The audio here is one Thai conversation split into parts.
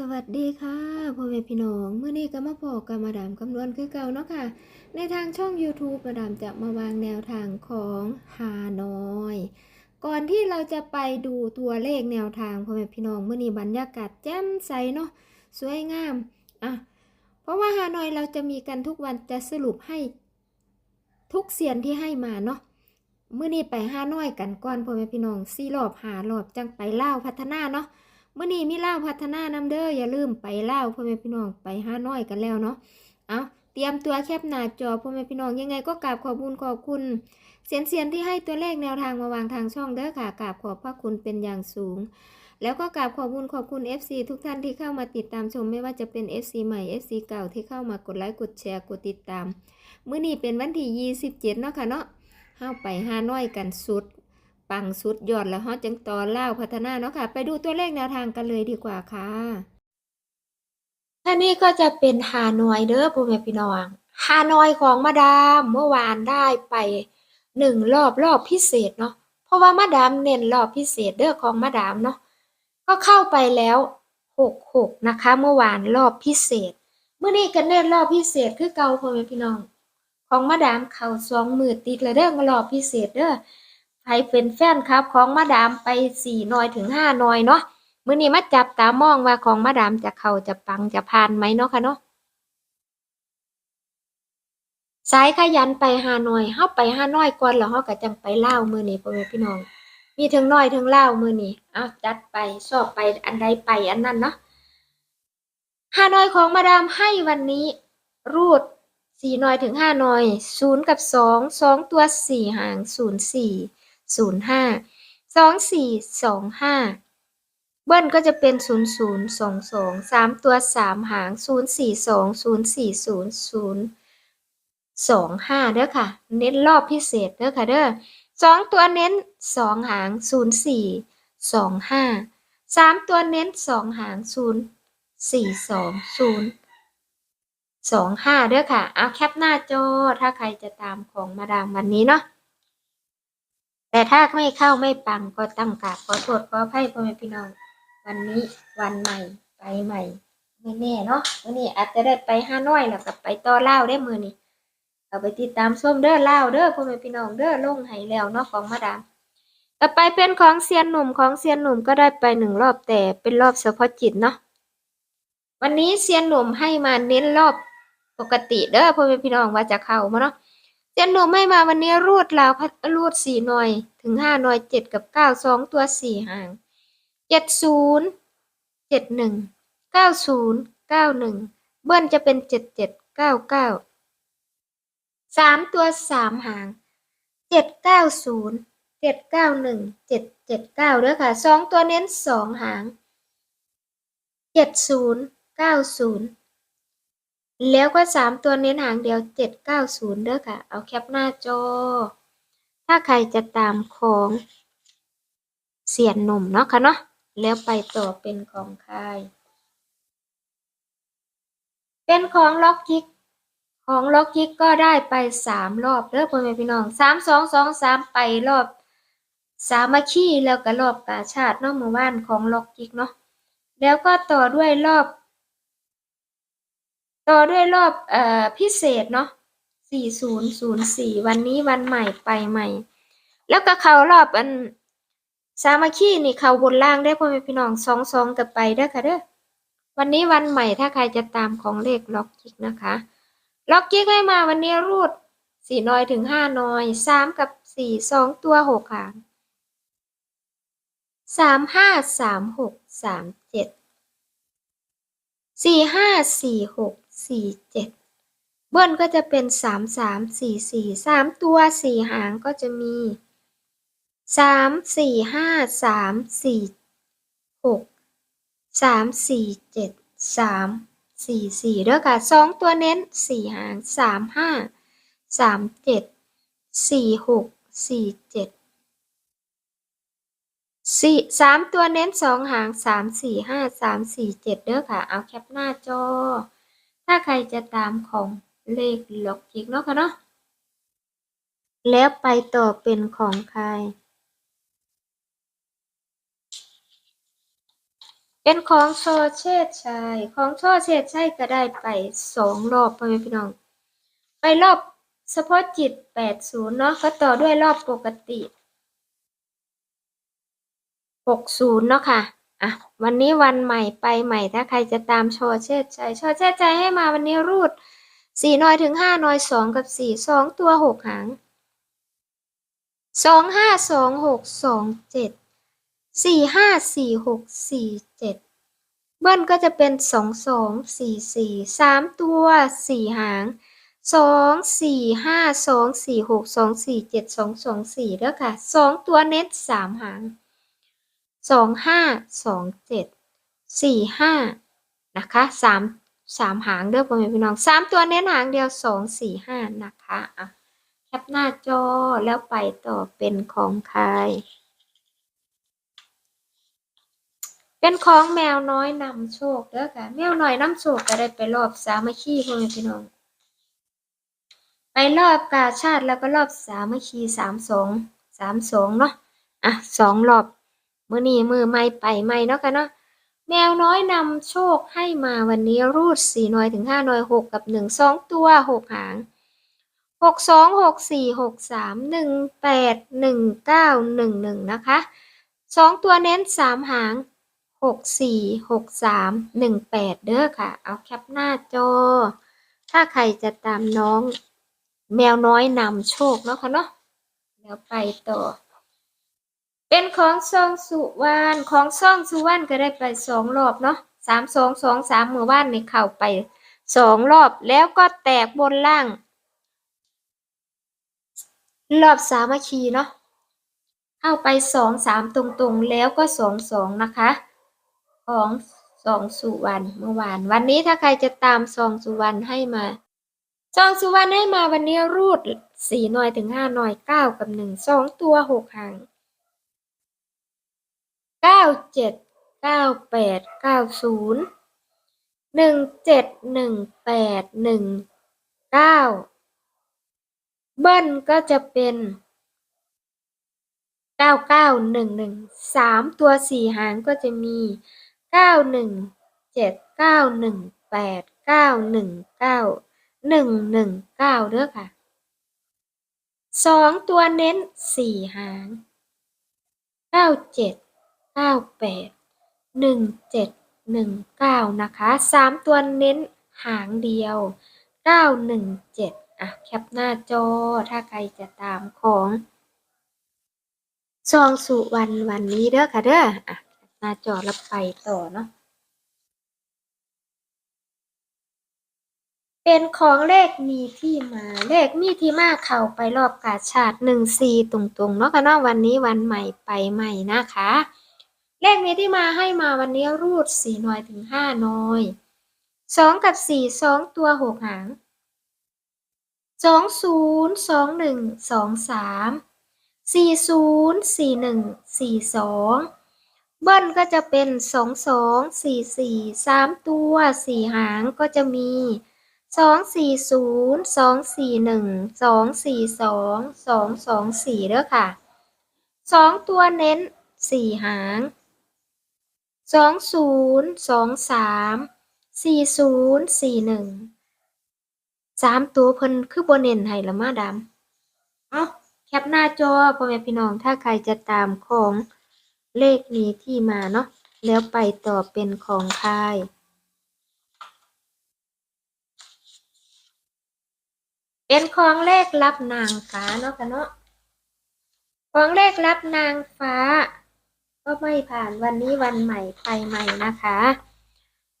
สวัสดีค่ะพ่อแม่พี่น้องเมื่อนี้ก็มาพอกับมาดามคำนวณคือเก่าเนาะค่ะ ในทางช่อง YouTube มาดามจะมาวางแนวทางของฮานอย ก่อนที่เราจะไปดูตัวเลขแนวทางพ่อแม่พี่น้องเมื่อนี้บรรยากาศแจ่มใสเนาะสวยงามอะเพราะว่าฮานอยเราจะมีกันทุกวันจะสรุปให้ทุกเสียนที่ให้มาเนาะเมื่อนี้ไปฮานอยกันก่อนพ่อแม่พี่น้องสี่รอบหารอบจังไปเล่าพัฒนาเนาะ มื่อนี้มีเล่าพัฒนานำเด้ออย่าลืมไปเล่าพ่อแม่พี่น้องไปห้าน้อยกันแล้วเนาะเอาเตรียมตัวแคปหน้าจอพ่อแม่พี่น้องยังไงก็กราบขอบคุณขอบคุณเสียนเสียนที่ให้ตัวเลขแนวทางมาวางทางช่องเด้อค่ะกราบขอบพระคุณเป็นอย่างสูง แล้วก็กราบขอบคุณขอบคุณ FC ทุกท่านที่เข้ามาติดตามชมไม่ว่าจะเป็น FC ใหม่ FC เก่าที่เข้ามากดไลค์กดแชร์กดติดตามมื้อนี้เป็นวันที่ 27 เนาะค่ะเนาะเฮาไปห้าน้อยกันสุด ปังสุดยอดแล้วฮอจังต่อเล่าพัฒนาเนาะค่ะ ไปดูตัวเลขแนวทางกันเลยดีกว่าค่ะท่านี้ก็จะเป็นฮานอยเด้อพ่อแม่พี่น้องฮานอยของมาดามเมื่อวานได้ไปหนึ่งรอบรอบพิเศษเนาะเพราะว่ามาดามเน้นรอบพิเศษเด้อของมาดามเนาะก็เข้าไปแล้วหกหกนะคะ เมื่อวานรอบพิเศษเมื่อนี้ก็เน้นรอบพิเศษคือเก่าพ่อแม่พี่น้อง ของมาดามเข้าสองมือติดเลยเด้อมารอบพิเศษเด้อ ใครเป็นแฟนครับของมาดามไปสี่หน่อยถึงห้านอยเนาะมื้อนี้มาจับตามองว่าของมาดามจะเข้าจะปังจะพานไหมเนาะค่ะเนาะสายขยันไปหานอยเฮาไปหาน้อยก่อนแล้วเฮาก็จังไปลาวมื้อนี้พ่อแม่พี่น้อง มีทั้งน้อยทั้งลาวมื้อนี้เอาจัดไปชอบไปอันใดไปอันนั้นเนาะหาน้อยของมาดามให้วันนี้ รูดสี่หน่อยถึงห้านอยศูนย์กับสองสองตัวสี่หางศูนย์สี่ ศูนย์ห้าสองสี่สองห้าเบิ้ลก็จะเป็นศูนย์ศูนย์สองสองสามตัวสามหางศูนย์สี่สองศูนย์สี่ศูนย์ศูนย์สองห้าเด้อค่ะ เน้นรอบพิเศษเด้อค่ะเด้อสองตัวเน้นสองหางศูนย์สี่สองห้าสามตัวเน้นสองหางศูนย์สี่สองศูนย์สองห้าเด้อค่ะ เอาแคปหน้าจอ ถ้าใครจะตามของมาดามวันนี้เนาะ แต่ถ้าไม่เข้าไม่ปังก็ตั้งกราบขอโทษขออภัยพ่อแม่พี่น้อง วันนี้วันใหม่ไปใหม่ไม่แน่เนาะวันนี้อาจจะได้ไปห้าน้อยแล้วกับไปต่อเล่าได้มือนี่เอาไปติดตามส้มเด้อเล่าเด้อพ่อแม่พี่น้องเด้อลงให้แล้วเนาะของมาดามต่อไปเป็นของเซียนหนุ่มของเซียนหนุ่มก็ได้ไปหนึ่งรอบแต่เป็นรอบเฉพาะจิตเนาะวันนี้เซียนหนุ่มให้มาเน้นรอบปกติเด้อพ่อแม่พี่น้องว่าจะเข้ามาเนาะ เจนหนูไม่มาวันนี้รูดลาวรูดสี่หน่วยถึงห้าหน่วยเจ็ดกับเก้าสองตัวสี่หางเจ็ดศูนย์เจ็ดหนึ่งเก้าศูนย์เก้าหนึ่งเบิ้ลจะเป็นเจ็ดเจ็ดเก้าเก้าสามตัวสามหางเจ็ดเก้าศูนย์เจ็ดเก้าหนึ่งเจ็ดเจ็ดเก้าด้อค่ะสองตัวเน้นสองหางเจ็ดศูนย์เก้าศูนย์ แล้วก็สามตัวเน้นหางเดียวเจ็ดเก้าศูนย์เด้อค่ะ เอาแคปหน้าจอ ถ้าใครจะตามของเสียนหนุ่มเนาะค่ะเนาะแล้วไปต่อเป็นของใครเป็นของล็อกกิก ของล็อกกิกก็ได้ไปสามรอบเด้อพ่อแม่พี่น้องสามสองสองสามไปรอบสามัคคีแล้วก็รอบกาชาติเนาะเมื่อวานของล็อกกิกเนาะแล้วก็ต่อด้วยรอบ ต่อด้วยรอบเอ่อพิเศษเนาะ4004 วันนี้วันใหม่ไปใหม่ แล้วก็เขารอบอันสามัคคีนี่เขาบนล่างได้พ่อแม่พี่น้องสองสองกับไปเด้อค่ะเด้อวันนี้วันใหม่ถ้าใครจะตามของเลขล็อกจิกนะคะ ล็อกจิกให้มาวันนี้รูดสี่น้อยถึงห้าน้อยสามกับสี่สองตัวหกหางสามห้าสามหกสามเจ็ดสี่ห้าสี่หก สี่เจ็ดเบิ้ลก็จะเป็นสามสามสี่สี่สามตัวสี่หางก็จะมีสามสี่ห้าสามสี่หกสามสี่เจ็ดสามสี่สี่เด้อค่ะสองตัวเน้นสี่หางสามห้าสามเจ็ดสี่หกสี่เจ็ดสี่สามตัวเน้นสองหางสามสี่ห้าสามสี่เจ็ดเด้อค่ะ เอาแคปหน้าจอ ถ้าใครจะตามของเลขล็อกจิกเนาะค่ะเนาะแล้วไปต่อเป็นของใคร เป็นของโซเชตชัยของโซเชตชัยก็ได้ไปสองรอบพ่อแม่พี่น้อง ไปรอบเฉพาะจิต80เนาะก็ต่อด้วยรอบปกติ60เนาะค่ะ อะวันนี้วันใหม่ไปใหม่ถ้าใครจะตามชอเชตชัยชอเชตชัยให้มาวันนี้รูด4น้อยถึง5น้อย2กับ4 2ตัว6หาง2 5 2 6 2 7 4 5 4 6 4 7เจ็ดสี่ห้าสี่หกสี่เจ็ดเบิ้ลก็จะเป็นสองสองสี่สี่สามตัวสี่หางสองสี่ห้าสองสี่หกสองสี่เจ็ดสองสองสี่เด้อค่ะสองตัวเน็ตสามหาง สองห้าสองเจ็ดสี่ห้านะคะสามสามหางเด้อพ่อแม่พี่น้องสามตัวเน้นหางเดียวสองสี่ห้านะคะอะแคปหน้าจอแล้วไปต่อเป็นของใคร เป็นของแมวน้อยนำโชคเด้อค่ะ แมวน้อยนำโชคก็ได้ไปรอบสามัคคีพ่อแม่พี่น้อง ไปรอบกาชาติแล้วก็รอบสามัคคีสามสองสามสองเนาะอะสองรอบ มือนี้มือไม่ไปไม่เนาะค่ะเนาะแมวน้อยนำโชคให้มาวันนี้รูดสี่น้อยถึงห้าน้อยหกกับหนึ่งสองตัวหกหางหกสองหกสี่หกสามหนึ่งแปดหนึ่งเก้าหนึ่งหนึ่งนะคะสองตัวเน้นสามหางหกสี่หกสามหนึ่งแปดเด้อค่ะ เอาแคปหน้าจอ ถ้าใครจะตามน้อง แมวน้อยนำโชคเนาะค่ะเนาะแล้วไปต่อ เป็นของซองสุวรรณของซองสุวรรณก็ได้ไปสองรอบเนาะสามสองสองสามมือว่านในเข่าไปสองรอบแล้วก็แตกบนล่าง รอบสามัคคีเนาะเข้าไปสองสามตรงๆ แล้วก็สองสองนะคะ ของสองสุวรรณเมื่อวาน วันนี้ถ้าใครจะตามซองสุวรรณให้มาซองสุวรรณให้มาวันนี้รูดสี่หน่อยถึงห้าหน่อยเก้ากับหนึ่งสองตัวหกหาง เก้าเจ็ดเก้าแปดเก้าศูนย์หนึ่งเจ็ดหนึ่งแปดหนึ่งเก้าเบิ้ลก็จะเป็นเก้าเก้าหนึ่งหนึ่งสามตัวสี่หางก็จะมีเก้าหนึ่งเจ็ดเก้าหนึ่งแปดเก้าหนึ่งเก้าหนึ่งหนึ่งเก้าเด้อค่ะสองตัวเน้นสี่หางเก้าเจ็ด ก้าแปดหนึ่งเจ็ดหนึ่งเก้านะคะสามตัวเน้นหางเดียวเก้าหนึ่งเจ็ดอะแคปหน้าจอถ้าใครจะตามของซองสุวรรณวันนี้เด้อค่ะเด้ออะหน้าจอแล้วไปต่อเนาะเป็นของเลขมีที่มาเลขมีที่มาเข้าไปรอบกาชาติหนึ่งสี่ตรงๆเนาะค่ะเนาะวันนี้วันใหม่ไปใหม่นะคะ เลขมีที่มาให้มาวันนี้รูดสี่น้อยถึงห้าน้อยสองกับสี่สองตัวหกหางสองศูนย์สองหนึ่งสองสามสี่ศูนย์สี่หนึ่งสี่สองเบิ้ลก็จะเป็นสองสองสี่สี่สามตัวสี่หางก็จะมีสองสี่ศูนย์สองสี่หนึ่งสองสี่สองสองสองสี่เด้อค่ะสองตัวเน้นสี่หาง สองศูนย์สองสามสี่ศูนย์สี่หนึ่งสามตัวเพิ่นคือโบเน้นให้ละมาดำเอ้าแคปหน้าจอพ่อแม่พี่น้องถ้าใครจะตามของเลขนี้ที่มาเนาะแล้วไปต่อเป็นของใครเป็นของเลขรับนางฟ้าเนาะกันเนาะของเลขรับนางฟ้า ก็ไม่ผ่านวันนี้วันใหม่ไปใหม่นะคะ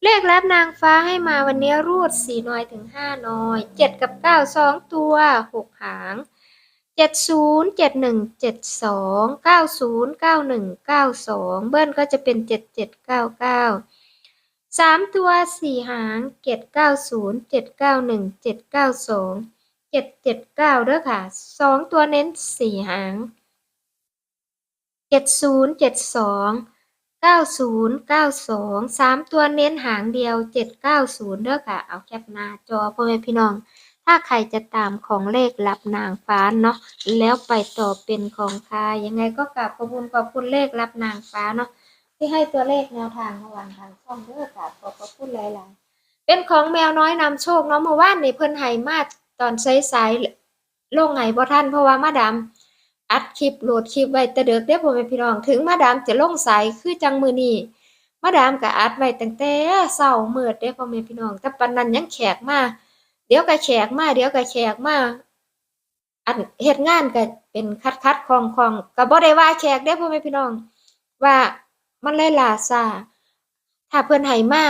เลขรับนางฟ้าให้มาวันนี้รูดสี่น้อยถึงห้าน้อยเจ็ดกับเก้าสองตัวหกหางเจ็ดศูนย์เจ็ดหนึ่งเจ็ดสองเก้าศูนย์เก้าหนึ่งเก้าสองเบิ้ลก็จะเป็นเจ็ดเจ็ดเก้าเก้าสามตัวสี่หางเจ็ดเก้าศูนย์เจ็ดเก้าหนึ่งเจ็ดเก้าสองเจ็ดเจ็ดเก้าเด้อค่ะสองตัวเน้นสี่หาง เจ็ดศูนย์เจ็ดสองเก้าศูนย์เก้าสองสามตัวเน้นหางเดียวเจ็ดเก้าศูนย์เด้อค่ะ เอาแคปหน้าจอพ่อแม่พี่น้อง ถ้าใครจะตามของเลขรับนางฟ้าเนาะแล้วไปต่อเป็นของใครยังไงก็กราบขอบคุณขอบคุณเลขรับนางฟ้าเนาะที่ให้ตัวเลขแนวทางระหว่างทางช่องเด้อค่ะขอบพระคุณหลายๆเป็นของแมวน้อยนำโชคเนาะเมื่อวานในเพิ่นให้มาตอนสายๆลงไห้บ่ทันเพราะว่ามาดาม อัดคลิปโหลดคลิปไว้แต่เด็กเด้อพ่อแม่พี่น้องถึงมาดามจะลงสายคือจังมือนี้มาดามก็อัดไว้ตั้งแต่เช้ามืดเด้อพ่อแม่พี่น้องแต่ปานนั้นยังแขกมาเดี๋ยวก็แขกมาเดี๋ยวก็แขกมาอันเฮ็ดงานก็เป็นคัดๆคองๆก็บ่ได้ว่าแขกเด้อพ่อแม่พี่น้อง ว่ามันเลยล่าช้าถ้าเพิ่อนให้มา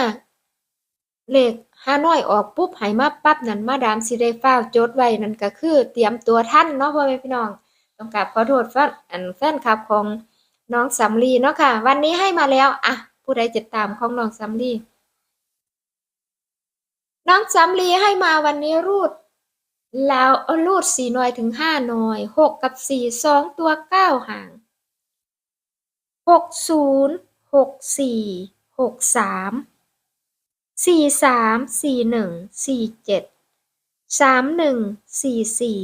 เลขฮานอยออกปุ๊บให้มาปั๊บนั่นมาดามสิได้ฟ้าวจดไว้นั่นก็คือ เตรียมตัวทันเนาะพ่อแม่พี่น้อง ต้องกราบขอโทษแฟนอันแฟนคลับของน้องสำลีเนาะค่ะ วันนี้ให้มาแล้วอะผู้ใดติดตามของน้องสำลีน้องสำลีให้มาวันนี้รูดแล้วรูดสี่หน่วยถึงห้าหน่วยหกกับสี่สองตัวเก้าห่างหกศูนย์หกสี่หกสามสี่สามสี่หนึ่งสี่เจ็ดสามหนึ่งสี่สี่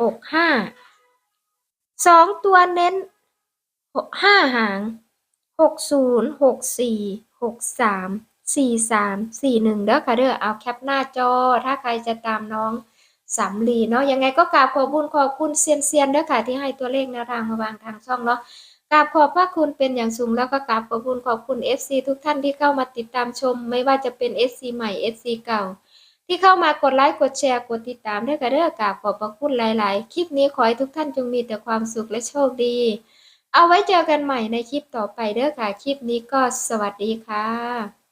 หกห้า สองตัวเน้นห้าหางหกศูนย์หกสี่หกสามสี่สามสี่หนึ่งเด้อค่ะเด้อเอาแคปหน้าจอ ถ้าใครจะตามน้องสำลีเนาะยังไงก็กราบขอบคุญขอบคุณเซียนเซียนเด้อค่ะที่ให้ตัวเลขแนวทางมาวางทางช่องเนาะกราบขอบพระคุณเป็นอย่างสูงแล้วก็กราบขอบคุณขอบคุณ FC ทุกท่านที่เข้ามาติดตามชม ไม่ว่าจะเป็น FC ใหม่ FC เก่า ที่เข้ามากดไลค์กดแชร์กดติดตามด้วยกันเด้อกราบขอบพระคุณหลาย ๆ คลิปนี้ขอให้ทุกท่านจงมีแต่ความสุขและโชคดี เอาไว้เจอกันใหม่ในคลิปต่อไปเด้อค่ะ คลิปนี้ก็สวัสดีค่ะ